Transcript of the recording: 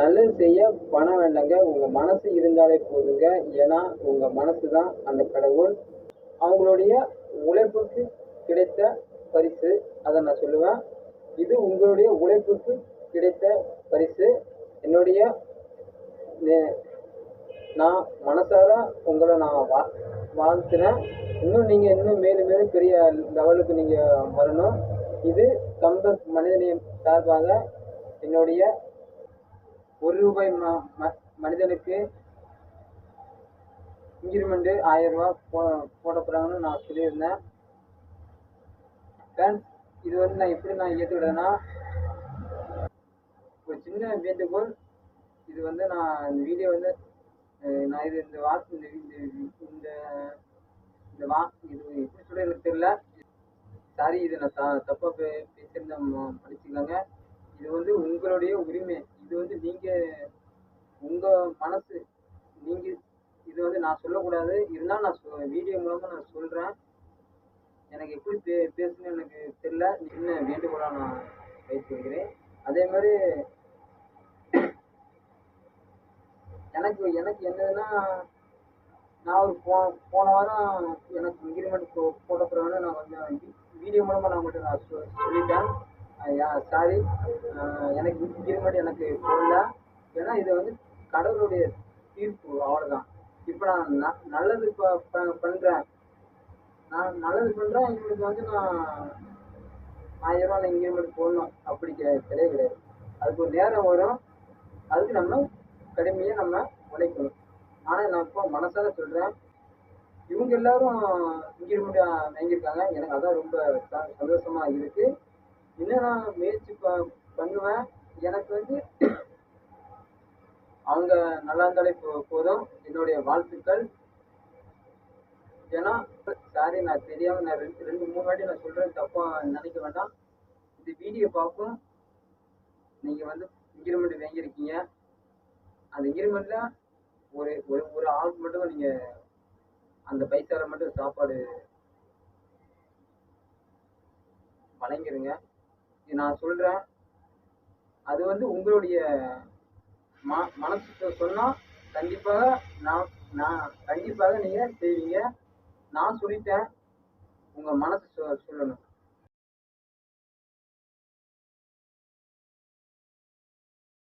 நல்லது செய்ய பணம் வேண்டாங்க. உங்க மனசு இருந்தாலே போதுங்க. ஏன்னா உங்க மனசு தான் அந்த கடவுள். அவங்களுடைய உழைப்புக்கு கிடைத்த பரிசு. அதை நான் சொல்லுவேன். இது உங்களுடைய உழைப்புக்கு கிடைத்த பரிசு. என்னுடைய நான் மனசார உங்களை நான் வா வாழ்த்துறேன். இன்னும் நீங்கள் இன்னும் மேலும் மேலும் பெரிய லெவலுக்கு நீங்கள் வரணும். இது கம்பக் மனிதனையும் சார்பாக என்னுடைய ஒரு ரூபாய் ம ம- மனிதனுக்கு இன்க்ரிமெண்ட்டு ஆயிரம் ரூபா போ போட போகிறாங்கன்னு நான் சொல்லியிருந்தேன். ஃப்ரெண்ட்ஸ் இது வந்து நான் எப்படி நான் ஏற்றுக்கிட்டேன்னா ஒரு சின்ன வேண்டுகோள். இது வந்து நான் இந்த வீடியோ வந்து நான் இது இந்த வாக்கு இந்த இந்த இந்த இந்த வா இது எப்படி சொல்ல எனக்கு தெரியல. சாரி இது நான் த தப்பாக பே பேசியிருந்தேன் ம- இது வந்து உங்களுடைய உரிமை. இது வந்து நீங்கள் உங்கள் மனசு. நீங்கள் இது வந்து நான் சொல்லக்கூடாது. இருந்தாலும் நான் சொ வீடியோ மூலமாக நான் சொல்கிறேன் எனக்கு எப்படி பே பேசணும்னு எனக்கு தெரியல. சின்ன வேண்டுகோளாக நான் வைத்து வைக்கிறேன் அதே மாதிரி எனக்கு எனக்கு என்னதுன்னா நான் ஒரு போ போன வாரம் எனக்கு இன்க்ரிமெண்ட் போ போட நான் கொஞ்சம் வீடியோ மூலமாக நான் மட்டும் நான் சொல்லிட்டேன். ஐயா சாரி எனக்கு இன்க்ரிமெண்ட் எனக்கு போடல. ஏன்னா இது வந்து கடவுளுடைய தீர்ப்பு அவ்வளோதான் இப்போ நான் ந நல்லது ப பண்ணுறேன் நான் நல்லது பண்ணுறேன் இவங்களுக்கு வந்து நான் ஆயிரம் ரூபா நான் மட்டும் போடணும். அப்படி கிடையாது கிடையவே கிடையாது. அதுக்கு ஒரு நேரம் வரும். அதுக்கு நம்ம கடுமையாக நம்ம உழைக்கணும். ஆனால் நான் இப்போ மனசார சொல்கிறேன் இவங்க எல்லாரும் இன்க்ரிமெண்ட் வாங்கியிருக்காங்க. எனக்கு அதான் ரொம்ப ச- இருக்குது இன்னும் நான் முயற்சி ப பண்ணுவேன்? எனக்கு வந்து அவங்க நல்லா இருந்தாலே போ போதும். என்னுடைய வாழ்த்துக்கள். ஏன்னா சாரி நான் தெரியாம நான் ரெண்டு ரெண்டு மூணு வாட்டி நான் சொல்றேன். தப்பா நினைக்க வேண்டாம். இந்த வீடியோ பார்க்கும். நீங்க வந்து இன்க்ரிமெண்ட் வாங்கியிருக்கீங்க. அந்த இன்க்ரிமெண்ட்ல ஒரு ஒரு ஒரு ஆளுக்கு மட்டும் நீங்க அந்த பைசால மட்டும் சாப்பாடு வழங்கிருங்க. நான் சொல்றேன். அது வந்து உங்களுடைய ம மனசுக்கு சொன்னா கண்டிப்பாக நான் நான் கண்டிப்பாக நீங்க செய்வீங்க. நான் சொல்லிட்டேன். உங்க மனசு சொ- சொல்லணும்.